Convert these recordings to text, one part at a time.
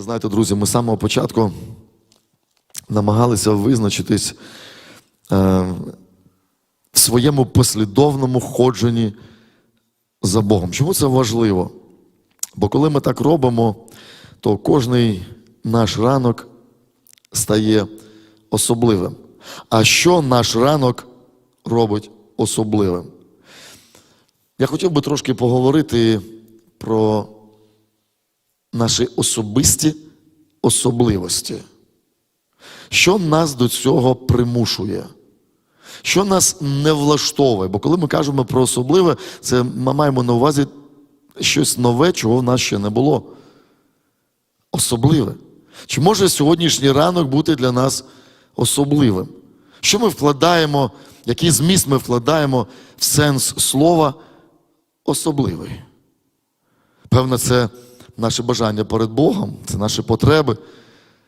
Знаєте, друзі, ми з самого початку намагалися визначитись е, в своєму послідовному ходженні за Богом. Чому це важливо? Бо коли ми так робимо, то кожний наш ранок стає особливим. А що наш ранок робить особливим? Я хотів би трошки поговорити про наші особисті особливості. Що нас до цього примушує? Що нас не влаштовує? Бо коли ми кажемо про особливе, це ми маємо на увазі щось нове, чого в нас ще не було. Особливе. Чи може сьогоднішній ранок бути для нас особливим? Що ми вкладаємо, який зміст ми вкладаємо в сенс слова особливий? Певно, це наше бажання перед Богом, це наші потреби.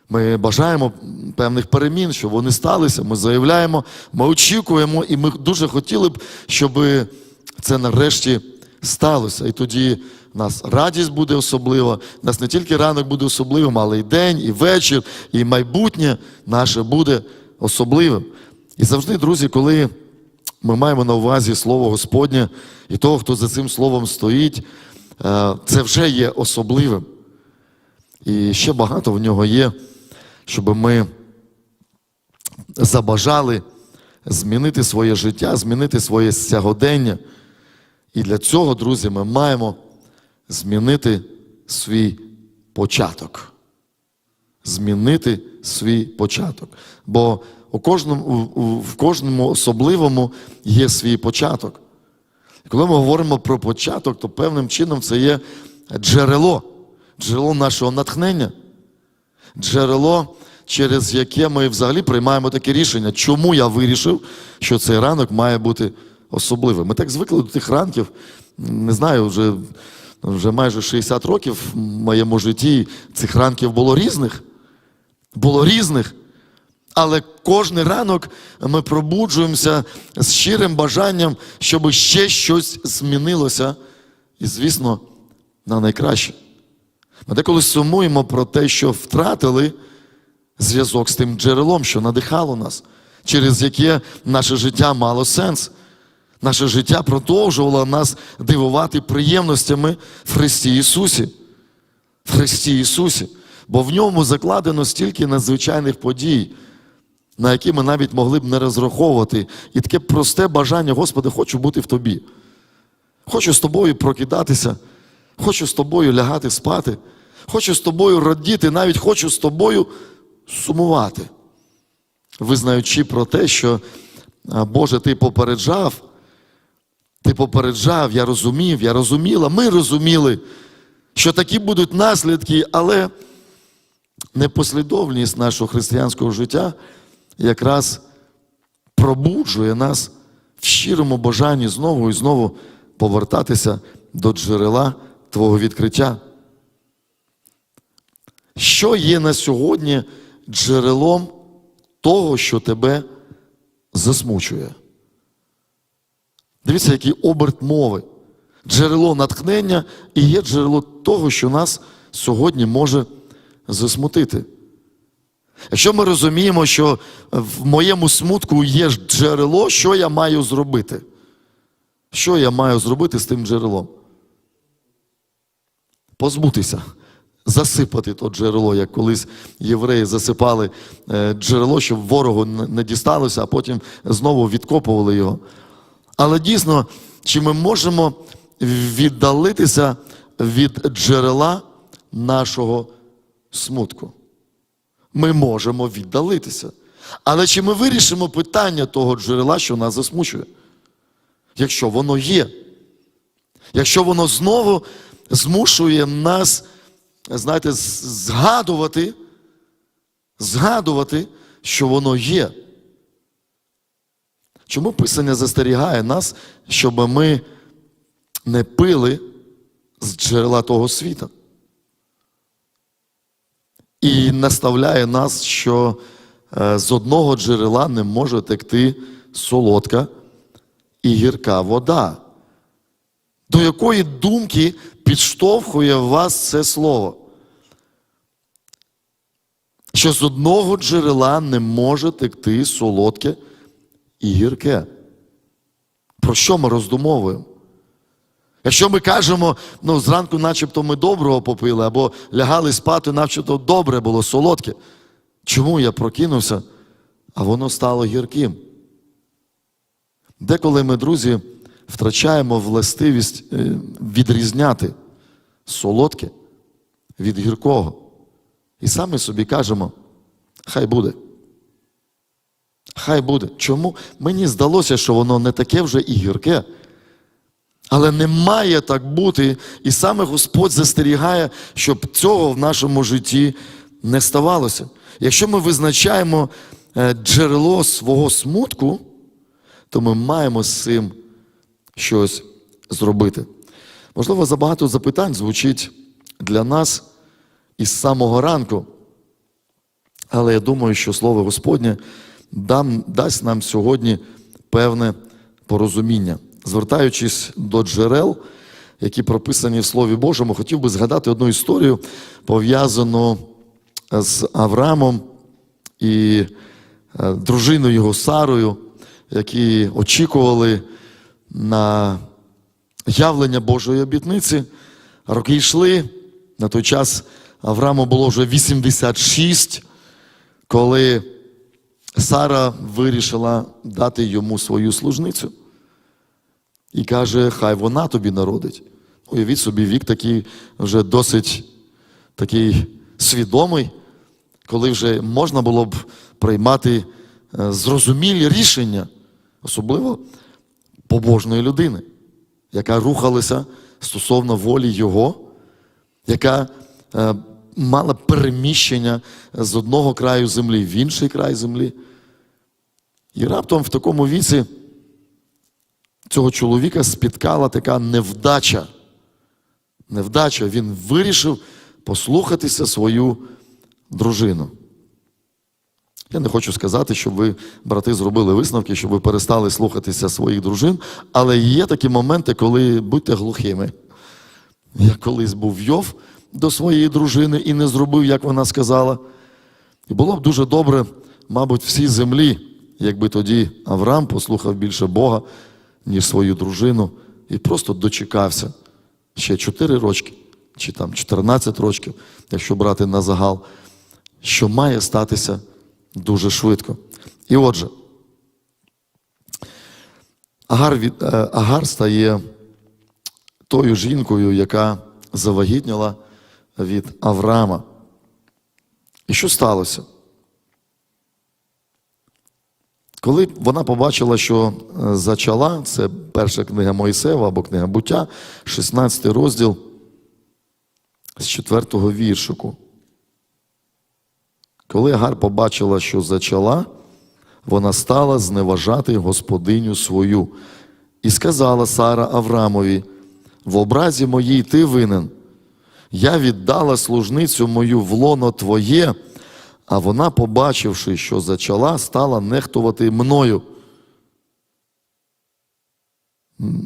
Ми бажаємо певних перемін, щоб вони сталися. Ми заявляємо, ми очікуємо, і ми дуже хотіли б, щоб це нарешті сталося. І тоді нас радість буде особлива. Нас не тільки ранок буде особливим, але і день, і вечір, і майбутнє наше буде особливим. І завжди, друзі, коли ми маємо на увазі Слово Господнє і того, хто за цим словом стоїть, це вже є особливим. І ще багато в нього є, щоб ми забажали змінити своє життя, змінити своє сягодення. І для цього, друзі, ми маємо змінити свій початок. Змінити свій початок. Бо у кожному, у- у- в кожному особливому є свій початок. Коли ми говоримо про початок, то певним чином це є джерело, джерело нашого натхнення, джерело, через яке ми взагалі приймаємо таке рішення, чому я вирішив, що цей ранок має бути особливим. Ми так звикли до тих ранків, не знаю, вже, вже майже 60 років в моєму житті цих ранків було різних. Було різних. Але кожен ранок ми пробуджуємося з щирим бажанням, щоб ще щось змінилося. І, звісно, на найкраще. Ми деколи сумуємо про те, що втратили зв'язок з тим джерелом, що надихало нас, через яке наше життя мало сенс. Наше життя продовжувало нас дивувати приємностями в Христі Ісусі. В Христі Ісусі. Бо в ньому закладено стільки надзвичайних подій, на які ми навіть могли б не розраховувати. І таке просте бажання, Господи, хочу бути в Тобі. Хочу з тобою прокидатися, хочу з тобою лягати спати, хочу з тобою радіти, навіть хочу з тобою сумувати. Визнаючи про те, що, Боже, Ти попереджав, Ти попереджав, я розумів, я розуміла, ми розуміли, що такі будуть наслідки, але непослідовність нашого християнського життя якраз пробуджує нас в щирому бажанні знову і знову повертатися до джерела Твого відкриття. Що є на сьогодні джерелом того, що тебе засмучує? Дивіться, який оберт мови. Джерело натхнення і є джерело того, що нас сьогодні може засмутити. Якщо ми розуміємо, що в моєму смутку є джерело, що я маю зробити? Що я маю зробити з тим джерелом? Позбутися, засипати то джерело, як колись євреї засипали е, джерело, щоб ворогу не не дісталося, а потім знову відкопували його. Але дійсно, чи ми можемо віддалитися від джерела нашого смутку? Ми можемо віддалитися. Але чи ми вирішимо питання того джерела, що нас засмучує? Якщо воно є. Якщо воно знову змушує нас, знаєте, згадувати, згадувати, що воно є. Чому Писання застерігає нас, щоб ми не пили з джерела того світа? І наставляє нас, що е, з одного джерела не може текти солодка і гірка вода. До якої думки підштовхує вас це слово? що з одного джерела не може текти солодке і гірке. Про що ми роздумовуємо? Якщо ми кажемо, ну, зранку начебто ми доброго попили, або лягали спати, начебто добре було, солодке. Чому я прокинувся, а воно стало гірким? Деколи ми, друзі, втрачаємо властивість е, відрізняти солодке від гіркого. І саме собі кажемо, хай буде. Хай буде. Чому? Мені здалося, що воно не таке вже і гірке. Але не має так бути. І саме Господь застерігає, щоб цього в нашому житті не ставалося. Якщо ми визначаємо е, джерело свого смутку, то ми маємо з цим щось зробити. Можливо, забагато запитань звучить для нас із самого ранку. Але я думаю, що Слово Господнє дам, дасть нам сьогодні певне порозуміння. Звертаючись до джерел, які прописані в Слові Божому, хотів би згадати одну історію, пов'язану з Авраамом і е, дружиною його Сарою, які очікували на явлення Божої обітниці. Роки йшли. На той час Аврааму було вже 86, коли Сара вирішила дати йому свою служницю. І каже, хай вона тобі народить. Уявіть собі, вік такий вже досить такий свідомий, коли вже можна було б приймати е, зрозумілі рішення, особливо побожної людини, яка рухалася стосовно волі Його, яка е, мала переміщення з одного краю землі в інший край землі. І раптом в такому віці цього чоловіка спіткала така невдача. Невдача. Він вирішив послухатися свою дружину. Я не хочу сказати, щоб ви, брати, зробили висновки, щоб ви перестали слухатися своїх дружин, але є такі моменти, коли будьте глухими. Я колись був Йов до своєї дружини і не зробив, як вона сказала. І було б дуже добре, мабуть, всій землі, якби тоді Авраам послухав більше Бога, ніж свою дружину, і просто дочекався ще 4 рочки, чи там 14 років, якщо брати на загал, що має статися дуже швидко. І отже, Агар, від, е, Агар стає тою жінкою, яка завагітніла від Авраама. І що сталося? Коли вона побачила, що е, зачала, це перша книга Моїсева або книга буття, 16 розділ з 4 віршику. Коли Агар побачила, що зачала, вона стала зневажати господиню свою і сказала Сара Аврамові: в образі моїй ти винен. Я віддала служницю мою в лоно твоє, а вона, побачивши, що зачала, стала нехтувати мною.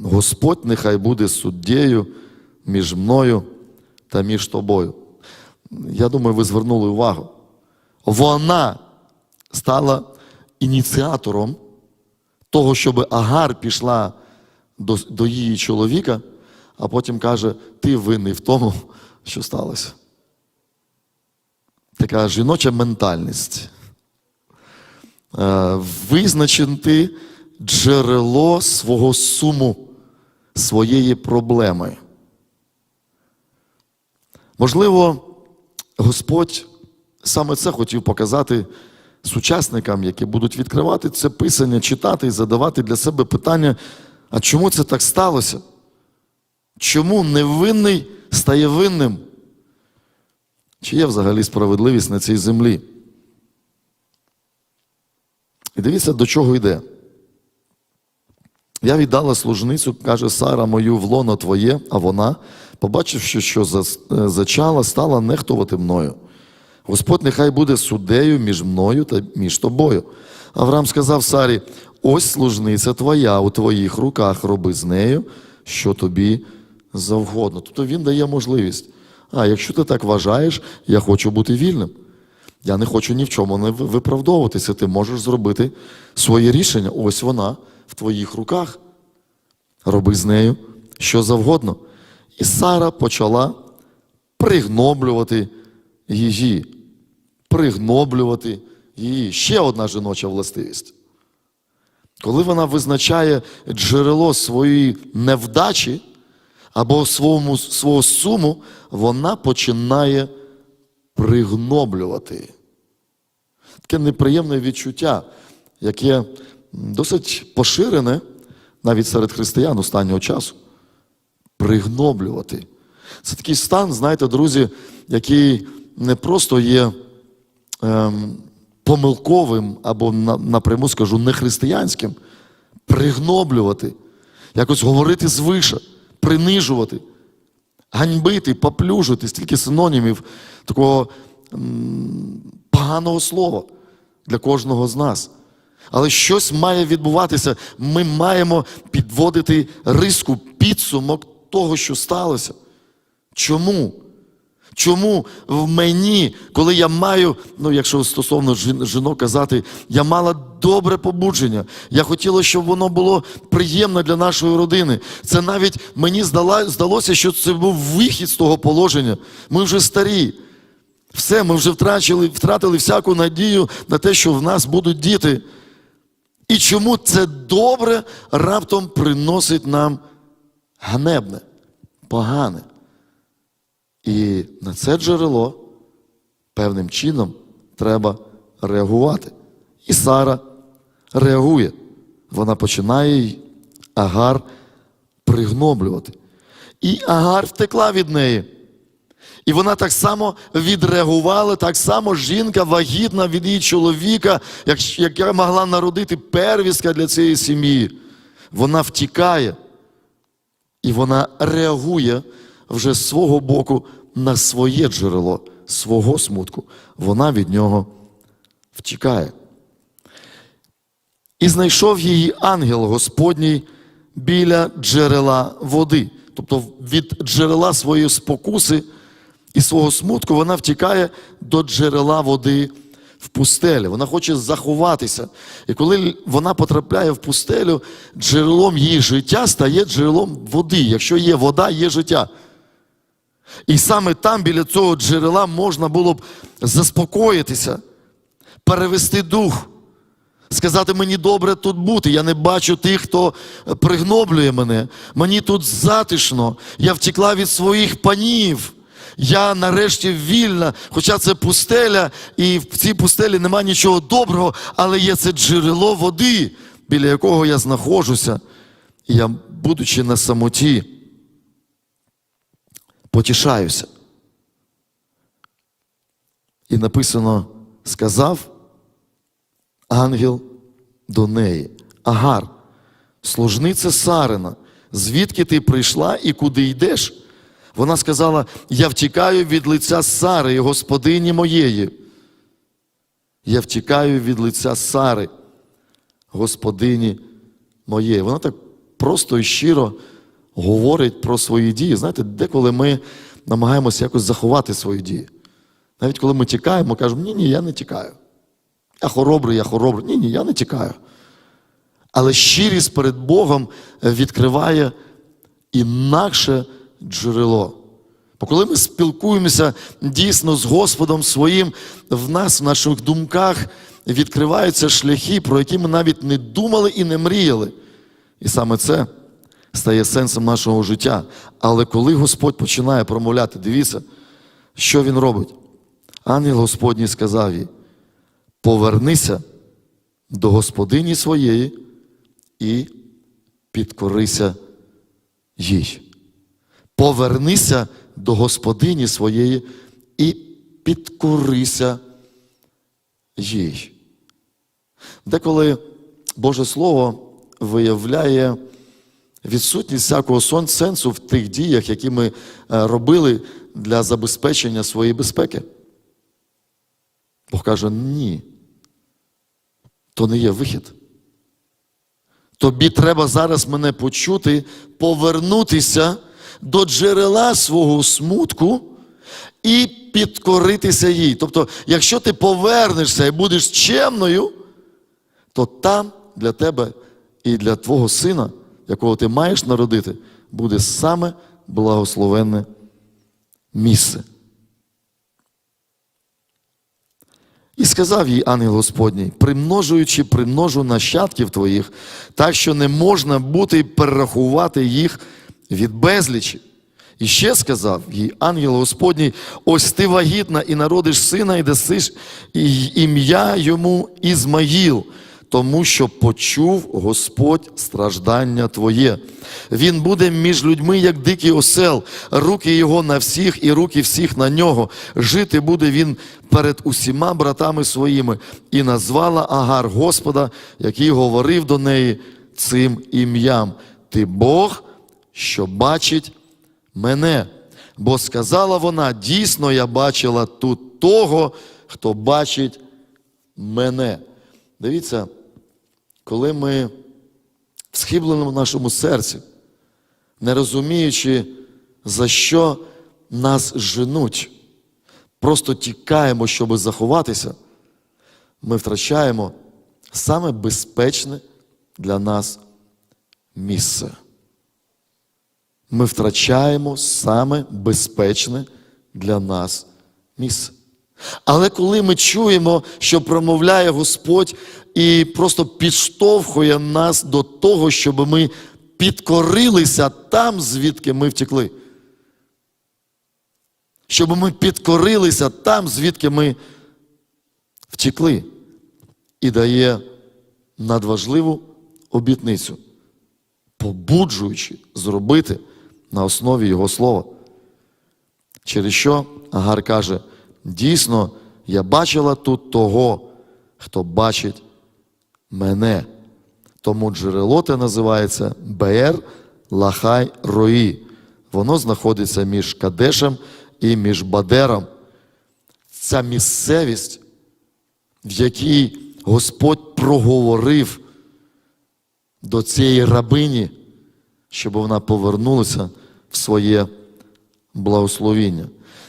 Господь нехай буде суддєю між мною та між тобою. Я думаю, ви звернули увагу. Вона стала ініціатором того, щоб Агар пішла до, до її чоловіка, а потім каже: ти винний в тому, що сталося. Така жіноча ментальність. Е, Визначити джерело свого суму, своєї проблеми. Можливо, Господь саме це хотів показати сучасникам, які будуть відкривати це писання, читати і задавати для себе питання, а чому це так сталося? Чому невинний стає винним? Чи є взагалі справедливість на цій землі? І дивіться, до чого йде. Я віддала служницю, каже Сара, мою в лоно твоє, а вона, побачивши, що зачала, стала нехтувати мною. Господь нехай буде суддею між мною та між тобою. Авраам сказав Сарі: ось служниця твоя у твоїх руках, роби з нею, що тобі завгодно. Тобто він дає можливість. А якщо ти так вважаєш, я хочу бути вільним. Я не хочу ні в чому не виправдовуватися. Ти можеш зробити своє рішення. Ось вона в твоїх руках. Роби з нею що завгодно. І Сара почала пригноблювати її. Пригноблювати її. Ще одна жіноча властивість. Коли вона визначає джерело своєї невдачі або своєму, свого суму, вона починає пригноблювати. Таке неприємне відчуття, яке досить поширене навіть серед християн останнього часу. Пригноблювати. Це такий стан, знаєте, друзі, який не просто є ем, помилковим або напряму скажу нехристиянським. Пригноблювати, якось говорити звише, принижувати, ганьбити, поплюжити, стільки синонімів такого поганого слова для кожного з нас. Але щось має відбуватися. Ми маємо підводити риску, підсумок того, що сталося. Чому? Чому в мені, коли я маю, ну якщо стосовно жінок казати, я мала добре побудження. Я хотіла, щоб воно було приємне для нашої родини. Це навіть мені здалося, що це був вихід з того положення. Ми вже старі. Все, ми вже втрачили, втратили всяку надію на те, що в нас будуть діти. І чому це добре раптом приносить нам ганебне, погане. І на це джерело певним чином треба реагувати. І Сара реагує. Вона починає Агар пригноблювати. І Агар втекла від неї. І вона так само відреагувала, так само жінка вагітна від її чоловіка, яка могла народити первістка для цієї сім'ї. Вона втікає. І вона реагує вже з свого боку на своє джерело, свого смутку. Вона від нього втікає. І знайшов її ангел Господній біля джерела води. Тобто від джерела своєї спокуси і свого смутку вона втікає до джерела води в пустелі. Вона хоче заховатися. І коли вона потрапляє в пустелю, джерелом її життя стає джерелом води. Якщо є вода, є життя. І саме там, біля цього джерела, можна було б заспокоїтися, перевести дух, сказати, мені добре тут бути. Я не бачу тих, хто пригноблює мене. Мені тут затишно. Я втекла від своїх панів. Я нарешті вільна, хоча це пустеля, і в цій пустелі нема нічого доброго, але є це джерело води, біля якого я знаходжуся. І я, будучи на самоті, потішаюся. І написано: сказав ангел до неї: Агар, служниця Сарина, звідки ти прийшла і куди йдеш? Вона сказала: Я втікаю від лиця Сари, господині моєї. Я втікаю від лиця Сари, господині моєї. Вона так просто і щиро говорить про свої дії. Знаєте, деколи ми намагаємося якось заховати свої дії. Навіть коли ми тікаємо, кажемо, ні, ні, я не тікаю. Я хоробрий, я хоробрий. Ні, ні, я не тікаю. Але щирість перед Богом відкриває інакше джерело. Бо коли ми спілкуємося дійсно з Господом своїм, в нас, в наших думках відкриваються шляхи, про які ми навіть не думали і не мріяли. І саме це стає сенсом нашого життя. Але коли Господь починає промовляти, дивіться, що він робить? Ангел Господній сказав їй: повернися до господині своєї і підкорися їй. Повернися до господині своєї і підкорися їй. Деколи Боже Слово виявляє відсутність всякого сенсу в тих діях, які ми е, робили для забезпечення своєї безпеки. Бог каже, ні. То не є вихід. Тобі треба зараз мене почути, повернутися до джерела свого смутку і підкоритися їй. Тобто, якщо ти повернешся і будеш чемною, то там для тебе і для твого сина, якого ти маєш народити, буде саме благословенне місце. І сказав їй ангел Господній, примножуючи, примножу нащадків твоїх, так що не можна буде й перерахувати їх від безлічі. І ще сказав їй ангел Господній, ось ти вагітна і народиш сина, і дасиш і- ім'я йому Ізмаїл, тому що почув Господь страждання твоє. Він буде між людьми, як дикий осел, руки його на всіх і руки всіх на нього. Жити буде він перед усіма братами своїми. І назвала Агар Господа, який говорив до неї цим ім'ям. Ти Бог, що бачить мене. Бо сказала вона: дійсно, я бачила тут того, хто бачить мене. Дивіться, коли ми в схибленому нашому серці, не розуміючи, за що нас женуть, просто тікаємо, щоб заховатися, ми втрачаємо саме безпечне для нас місце. Ми втрачаємо саме безпечне для нас місце. Але коли ми чуємо, що промовляє Господь і просто підштовхує нас до того, щоб ми підкорилися там, звідки ми втекли. Щоб ми підкорилися там, звідки ми втекли. І дає надважливу обітницю, побуджуючи зробити на основі Його слова. Через що Агар каже, дійсно, я бачила тут того, хто бачить мене. Тому джерело те називається Беер Лахай Рої. Воно знаходиться між Кадешем і між Бадером. Ця місцевість, в якій Господь проговорив до цієї рабині, щоб вона повернулася в своє благословіння.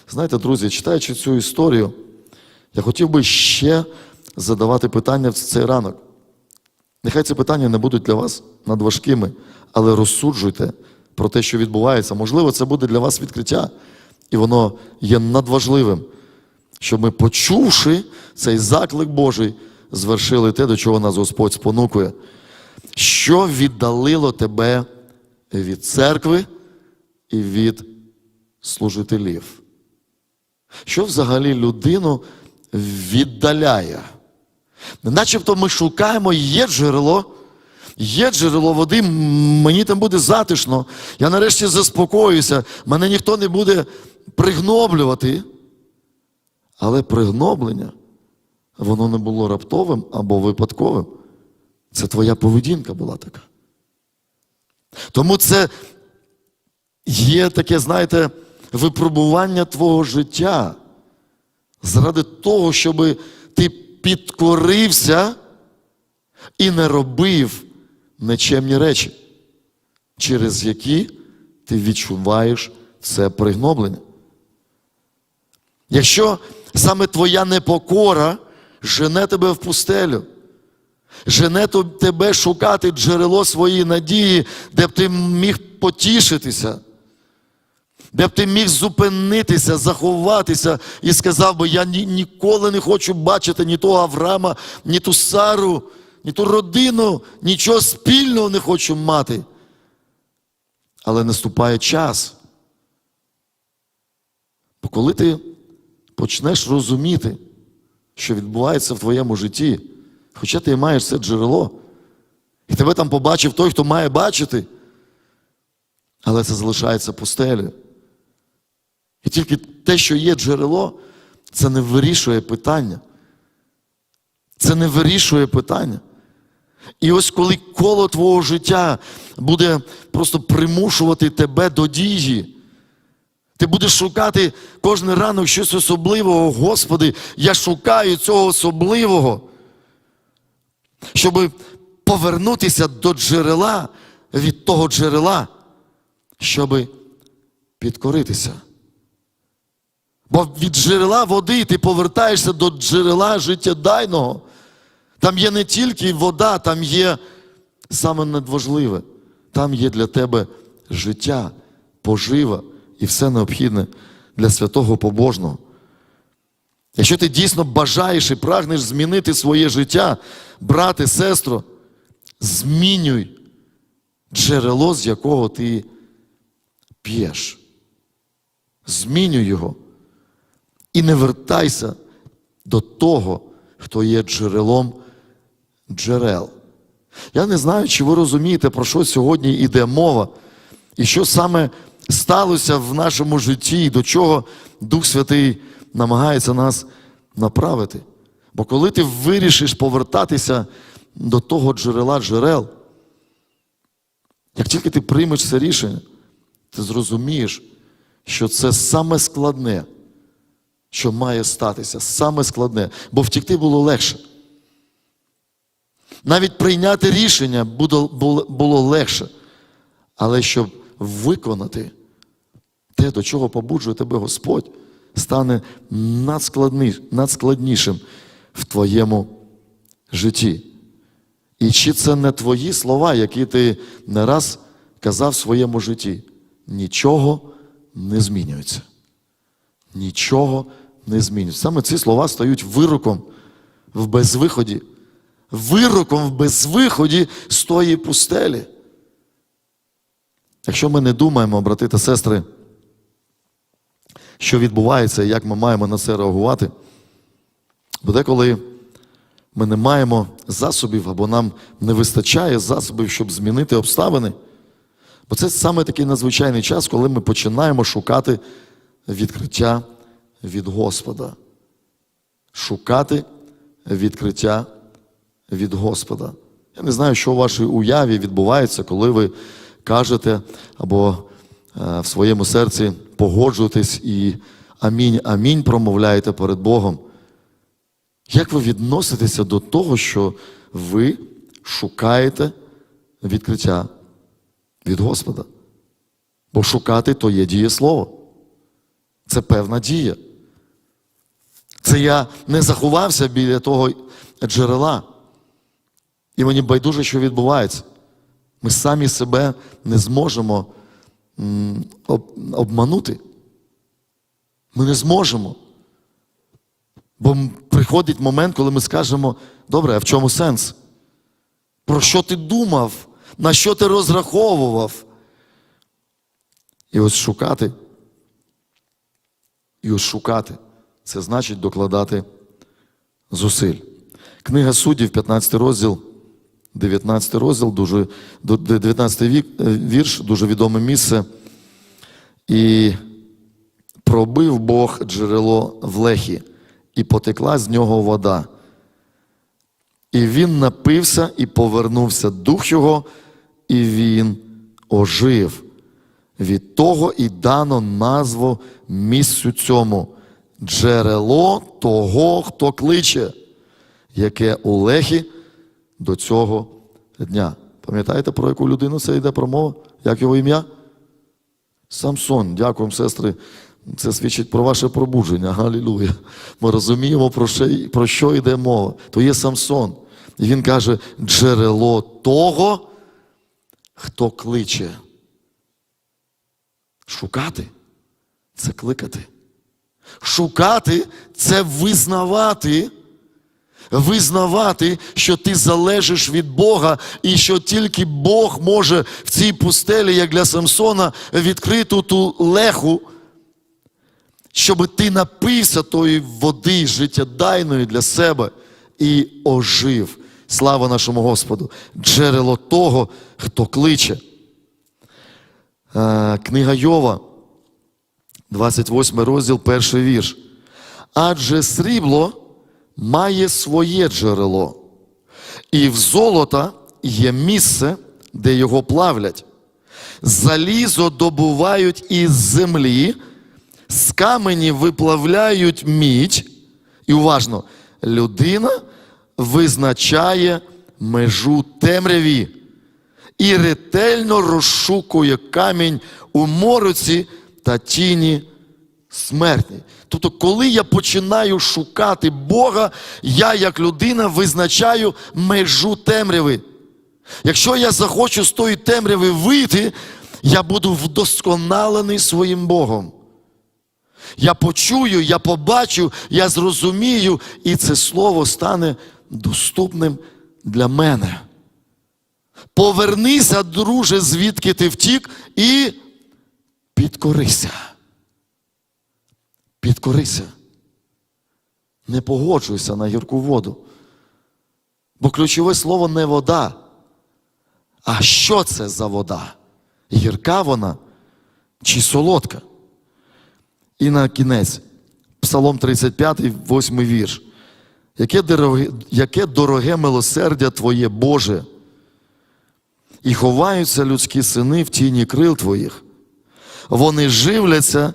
Знаєте, друзі, читаючи цю історію, я хотів би ще задавати питання в цей ранок. Нехай ці питання не будуть для вас надважкими, але розсуджуйте про те, що відбувається. Можливо, це буде для вас відкриття, і воно є надважливим, щоб ми, почувши цей заклик Божий, звершили те, до чого нас Господь спонукує. Що віддалило тебе від церкви і від служителів? Що взагалі людину віддаляє? Начебто ми шукаємо, є джерело, є джерело води, мені там буде затишно. Я нарешті заспокоюся, мене ніхто не буде пригноблювати. Але пригноблення, воно не було раптовим або випадковим. Це твоя поведінка була така. Тому це є таке, знаєте, випробування твого життя заради того, щоб ти підкорився і не робив нечемні речі, через які ти відчуваєш це пригноблення. Якщо саме твоя непокора жене тебе в пустелю, жене тебе шукати джерело своєї надії, де б ти міг потішитися, де б ти міг зупинитися, заховатися і сказав би, я ні, ніколи не хочу бачити ні того Авраама, ні ту Сару, ні ту родину, нічого спільного не хочу мати. Але наступає час. Бо коли ти почнеш розуміти, що відбувається в твоєму житті, хоча ти маєш це джерело, і тебе там побачив той, хто має бачити, але це залишається пустелею. І тільки те, що є джерело, це не вирішує питання. Це не вирішує питання. І ось коли коло твого життя буде просто примушувати тебе до дії, ти будеш шукати кожен ранок щось особливого. Господи, я шукаю цього особливого, щоб повернутися до джерела від того джерела, щоб підкоритися. Бо від джерела води ти повертаєшся до джерела життєдайного. Там є не тільки вода, там є саме надважливе. Там є для тебе життя, пожива і все необхідне для святого побожного. Якщо ти дійсно бажаєш і прагнеш змінити своє життя, брате, сестро, змінюй джерело, з якого ти п'єш. Змінюй його. І не вертайся до того, хто є джерелом джерел. Я не знаю, чи ви розумієте, про що сьогодні йде мова, і що саме сталося в нашому житті, і до чого Дух Святий намагається нас направити. Бо коли ти вирішиш повертатися до того джерела джерел, як тільки ти приймеш це рішення, ти зрозумієш, що це саме складне, що має статися, саме складне, бо втікти було легше. Навіть прийняти рішення було, легше, але щоб виконати те, до чого побуджує тебе Господь, стане надскладнішим в твоєму житті. І чи це не твої слова, які ти не раз казав в своєму житті? Нічого не змінюється. Нічого не змінюється. Саме ці слова стають вироком в безвиході. Вироком в безвиході з тої пустелі. Якщо ми не думаємо, брати та сестри, що відбувається і як ми маємо на це реагувати, бо деколи ми не маємо засобів або нам не вистачає засобів, щоб змінити обставини. Бо це саме такий надзвичайний час, коли ми починаємо шукати відкриття від Господа. Шукати відкриття від Господа. Я не знаю, що у вашій уяві відбувається, коли ви кажете або е, в своєму серці погоджуєтесь і амінь, амінь промовляєте перед Богом. Як ви відноситеся до того, що ви шукаєте відкриття від Господа? Бо шукати то є дієслово. Це певна дія. Це я не заховався біля того джерела. І мені байдуже, що відбувається. Ми самі себе не зможемо обманути. Ми не зможемо. Бо приходить момент, коли ми скажемо, добре, а в чому сенс? Про що ти думав? На що ти розраховував? І ось шукати. І шукати. Це значить докладати зусиль. Книга суддів, 15 розділ, 19 розділ, дуже, 19 вік, е, вірш, дуже відоме місце. І пробив Бог джерело в лехі, і потекла з нього вода. І він напився і повернувся дух його, і він ожив. Від того і дано назву місцю цьому джерело того, хто кличе, яке у лехі до цього дня. Пам'ятаєте, про яку людину це йде промова? Як його ім'я? Самсон. Дякуємо, сестри. Це свідчить про ваше пробудження. Галілуя. Ми розуміємо, про що, про що йде мова. То є Самсон. І він каже: джерело того, хто кличе. Шукати це кликати. Шукати це визнавати. Визнавати, що ти залежиш від Бога, і що тільки Бог може в цій пустелі, як для Самсона, відкрити ту леху, щоб ти напився тої води життєдайної для себе і ожив. Слава нашому Господу! Джерело того, хто кличе. Е, Книга Йова, 28 розділ, перший вірш. Адже срібло має своє джерело, і в золота є місце, де його плавлять. Залізо добувають із землі, з камені виплавляють мідь. І уважно, людина визначає межу темряві і ретельно розшукує камінь у мороці та тіні смертні. Тобто, коли я починаю шукати Бога, я як людина визначаю межу темряви. Якщо я захочу з тої темряви вийти, я буду вдосконалений своїм Богом. Я почую, я побачу, я зрозумію, і це слово стане доступним для мене. Повернися, друже, звідки ти втік, і підкорися. Підкорися. Не погоджуйся на гірку воду. Бо ключове слово не вода. А що це за вода? Гірка вона чи солодка? І на кінець, Псалом 35, 8 вірш. Яке дороге, яке дороге милосердя Твоє Боже, і ховаються людські сини в тіні крил Твоїх. Вони живляться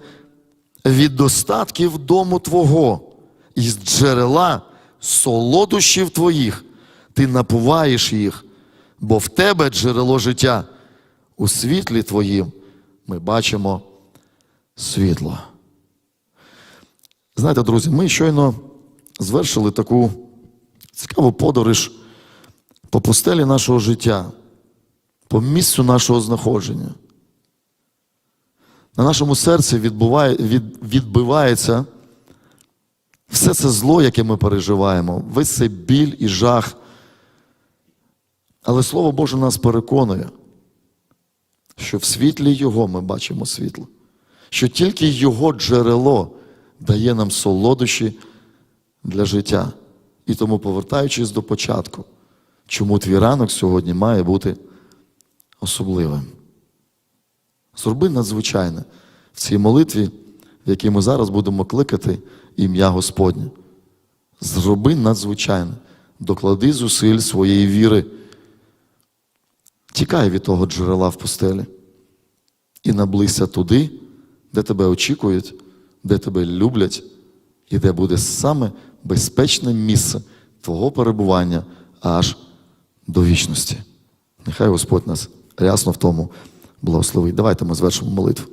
від достатків дому Твого, і з джерела солодощів Твоїх ти напуваєш їх, бо в Тебе джерело життя. У світлі Твоїм ми бачимо світло. Знаєте, друзі, ми щойно звершили таку цікаву подорож по пустелі нашого життя, по місцю нашого знаходження. На нашому серці відбуває, від, відбивається все це зло, яке ми переживаємо, весь цей біль і жах. Але Слово Боже нас переконує, що в світлі Його ми бачимо світло, що тільки Його джерело дає нам солодощі для життя. І тому, повертаючись до початку, чому твій ранок сьогодні має бути особливим. Зроби надзвичайне в цій молитві, в якій ми зараз будемо кликати ім'я Господнє. Зроби надзвичайне, доклади зусиль своєї віри. Тікай від того джерела в пустелі і наблизься туди, де тебе очікують, де тебе люблять, і де буде саме безпечне місце твого перебування аж до вічності. Нехай Господь нас рясно в тому благословить. Давайте ми звершимо молитву.